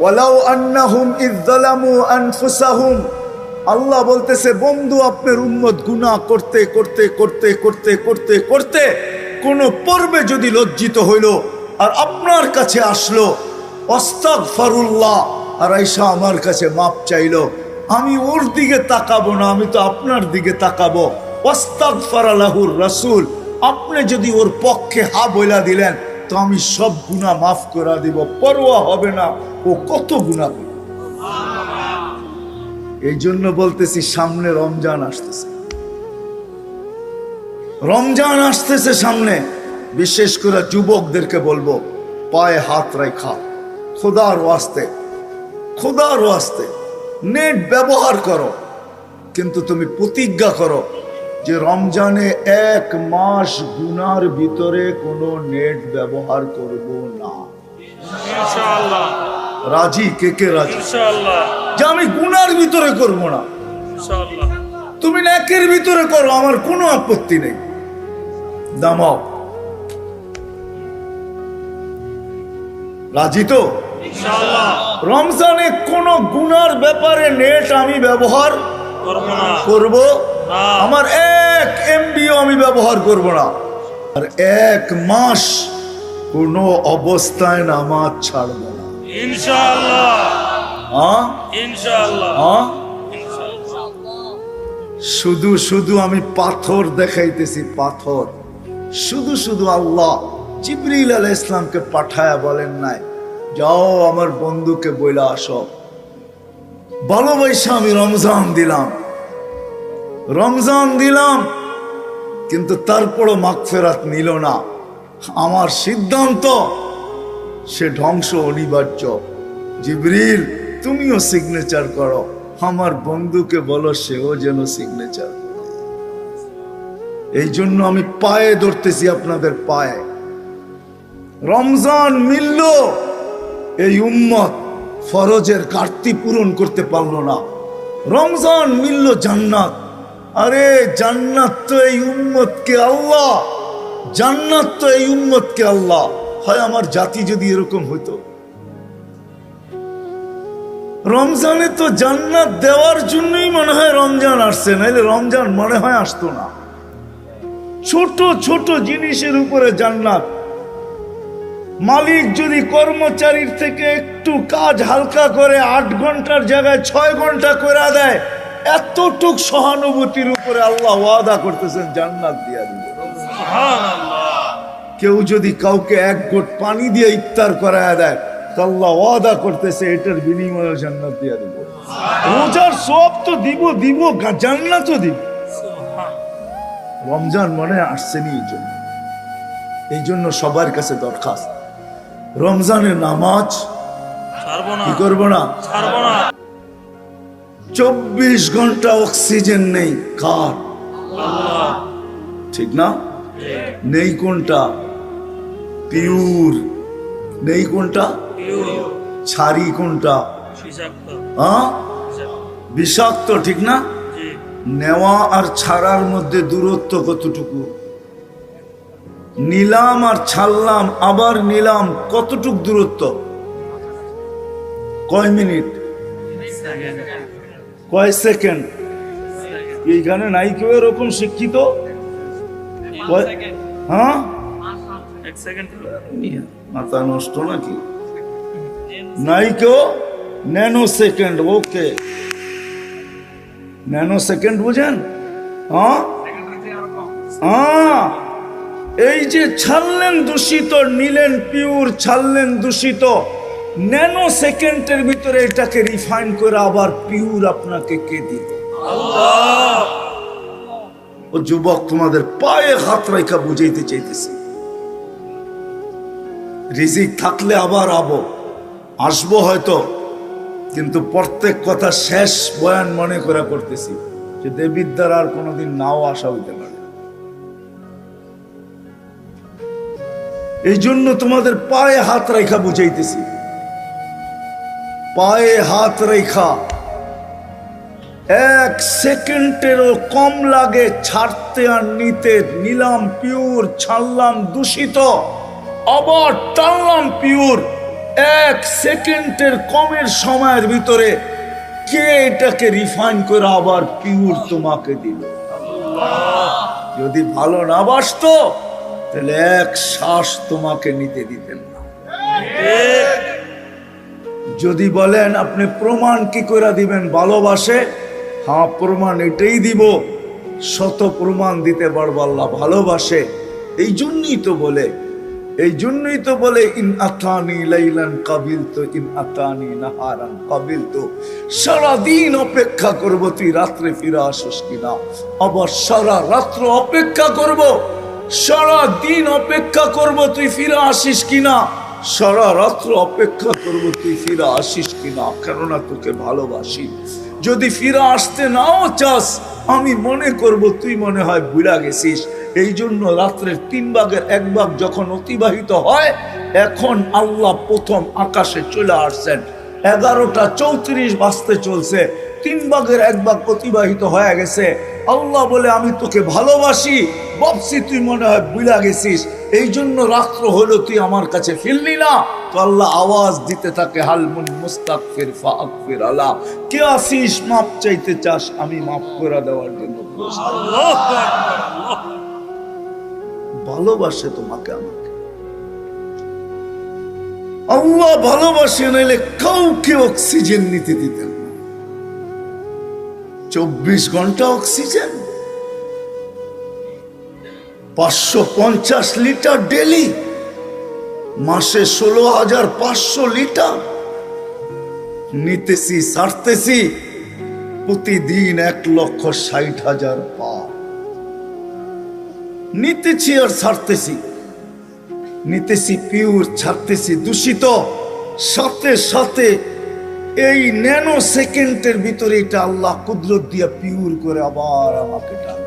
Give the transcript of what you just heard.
ওয়ালাউ আন্নাহুম ইযযালামু আনফুসাহুম। আল্লাহ বলতেছে, বন্ধু, আপনার উম্মত গুনাহ করতে করতে করতে করতে করতে করতে কোন পর্বে যদি লজ্জিত হইল আর আপনার কাছে আসলো অস্তাক ফারুল্লাহ আর আইসা আমার কাছে মাপ চাইলো, আমি ওর দিকে তাকাবো না, আমি তো আপনার দিকে তাকাবো। অস্তাগফারালাহুর রাসূল, আপনি যদি ওর পক্ষে হা বইলা দিলেন তো আমি সব গুনাহ মাফ করে দিব, পরোয়া হবে না, ও কত গুনাহ করবে? এই জন্য বলতেছি, সামনে রমজান আসতেছে। রমজান আসতেছে সামনে, বিশেষ করে যুবকদেরকে বলব, পায়ে হাত রেখা, খোদার ওয়াস্তে খোদার ওয়াস্তে, নেট ব্যবহার করো, কিন্তু তুমি প্রতিজ্ঞা করো যে রমজানে এক মাস গুনার ভিতরে কোনো নেট ব্যবহার করব না। রাজি? কে কে রাজি? যে আমি গুনার ভিতরে করব না। তুমি নেকের ভিতরে করো আমার কোনো আপত্তি নেই। দামাও। রাজি তো? রমজানে কোন গুনার ব্যাপারে নেট আমি ব্যবহার করব না। করব না। আমার এক এমবিও আমি ব্যবহার করব না। আর এক মাস কোনো অবস্থায় নামাজ ছাড়ব না। ইনশাআল্লাহ। হ্যাঁ? ইনশাআল্লাহ। হ্যাঁ? শুধু শুধু আমি পাথর দেখাইতেছি পাথর। শুধু শুধু আল্লাহ জিবরিল আলাহ ইসলামকে পাঠায়া বলেন নাই যাও আমার বন্ধুকে বইলা আসো। ভালোবাসা আমি রমজান দিলাম। রমজান দিলাম, কিন্তু তারপরও মাগফেরাত নিল না। আমার সিদ্ধান্ত, সে ধ্বংস অনিবার্য। জিবরিল, তুমিও সিগনেচার করো। আমার বন্ধুকে বলো, সেও যেন সিগনেচার এই জন্য আমি পায়ে ধরতেছি আপনাদের পায়ে। রমজান মিলল, এই উম্মত ফরজের কার্তি পূরণ করতে পারল না। রমজান মিলল জান্নাত। আরে, জান্নাত তো এই উম্মতকে আল্লাহ। জান্নাত তো এই উম্মতকে আল্লাহ। হয় আমার জাতি যদি এরকম হইতো। রমজানে তো জান্নাত দেওয়ার জন্যই মনে হয় রমজান আসছে, নাইলে রমজান মনে হয় আসতো না। ছোট ছোট জিনিসের উপরে জান্নাত। মালিক যদি কর্মচারীর থেকে একটু কাজ হালকা করে, আট ঘণ্টার জায়গায় ছয় ঘণ্টা করে দেয় এতটুক সহানুভূতির উপরে আল্লাহ ওয়াদা করতেছেন জান্নাত দিয়া দিব। কেউ যদি কাউকে এক গোট পানি দিয়ে ইফতার করায় দেয় তো আল্লাহ ওয়াদা করতেছে এটার বিনিময়ে জান্নাত দিয়ে দিব। রোজার সব তো দিব দিব জান্নাতও দিব। রমজান মনে আসছেনি এই জন্য। এই জন্য সবার কাছে দরখাস্ত। রমজানের নামাজ কি করব না। চব্বিশ ঘণ্টা অক্সিজেন নেই, কার? ঠিক না? নেই কোনটা? পিউর নেই কোনটা? ছাড়ি কোনটা? বিষাক্ত হ্যাঁ। বিষাক্ত, ঠিক না? নেওয়া আর ছাড়ার মধ্যে দূরত্ব কতটুকু? নিলাম আর ছাড়লাম, আবার নিলাম, কতটুক দূরত্ব? কয় মিনিট? কয় সেকেন্ড? এইখানে নাই কেউ এরকম শিক্ষিত? হ্যাঁ? মাথা নষ্ট নাকি? নাই কেউ nanosecond okay. Nanosecond বুঝেন? হ্যাঁ? হ্যাঁ। এই যে ছাড়লেন দূষিত নিলেন পিওর ছাড়লেন দূষিত। ন্যানো সেকেন্ডের ভিতরে এটাকে রিফাইন করে আবার পিওর আপনাকে কে দিল? ও যুবক, তোমাদের পায়ে হাত রেখা বুঝাইতে চাইতেছি। রিজিক থাকলে আবার আবো, আসব হয়তো, কিন্তু প্রত্যেক কথা শেষ বয়ান মনে করে করতেছি, যে দেবীর দ্বারা আর কোনোদিন নাও আসা হইতে পারে। এই জন্য তোমাদের পায়ে হাত রেখা বুঝাইতেছি। পায়ে হাত রেখা। এক সেকেন্ডেরও কম লাগে ছাড়তে আর নিতে। নিলাম পিওর, ছাড়লাম দূষিত। আবার টানলাম পিওর। এক সেকেন্ডের কমের সময়ের ভিতরে কে এটাকে রিফাইন করে আবার পিউর তোমাকে দিল? যদি ভালো না বাসতো, তাহলে এক শ্বাস তোমাকে নিতে দিতেন না। যদি বলেন, আপনি প্রমাণ কি করে দিবেন? ভালোবাসে। হ্যাঁ প্রমাণ এটাই দিব, শত প্রমাণ দিতে পারব আল্লাহ, ভালোবাসে। এই জন্যই তো বলে এই জন্যই তো বলে, ইন আতানি লাইলান কাবিল তো ইন আতানি নাহারান কাবিল তো সারাদিন অপেক্ষা করব, তুই রাত্রে ফিরে আসিস কিনা? আবার সারা রাত্র অপেক্ষা করব সারা দিন অপেক্ষা করব, তুই ফিরে আসিস কিনা? সারা রাত্র অপেক্ষা করব তুই ফিরে আসিস কিনা? কেননা তোকে ভালোবাসি। যদি ফিরে আসতে নাও চাস, আমি মনে করব তুই মনে হয় বুড়া গেছিস। এই জন্য রাত্রের তিন ভাগের এক ভাগ যখন অতিবাহিত হয়, এখন আল্লাহ প্রথম আকাশে চলে আসছেন। এগারোটা চৌত্রিশ বাজতে চলছে। তিন ভাগের এক ভাগ অতিবাহিত হয়ে গেছে। আল্লাহ বলে, আমি তোকে ভালোবাসি ভাবছি, তুই মনে হয় বুলা গেছিস। এই জন্য রাত্র হলো, তুই আমার কাছে ফিরলি না? তো আল্লাহ আওয়াজ দিতে থাকে হালমুন মুস্তাকফির ফাকফির আলা। কে আসিস মাপ চাইতে চাস, আমি মাফ করে দেওয়ার জন্য। আল্লাহু আল্লাহ ভালোবাসে তোমাকে আমাকে। আল্লাহ ভালোবাসে, নাইলে কাউকে অক্সিজেন নিতে দিতেন চব্বিশ ঘণ্টা অক্সিজেন। পাঁচশো পঞ্চাশ লিটার ডেলি। মাসে ষোলো হাজার পাঁচশো লিটার। নিতেছি, সারতেছি। প্রতিদিন এক লক্ষ ষাট হাজার পার নিতেছি আর ছাড়তেছি নিতেছি পিউর ছাড়তেছি দূষিত। সাথে সাথে এই ন্যানো সেকেন্ডের ভিতরে এটা আল্লাহ কুদরত দিয়ে পিউর করে আবার আমাকে টান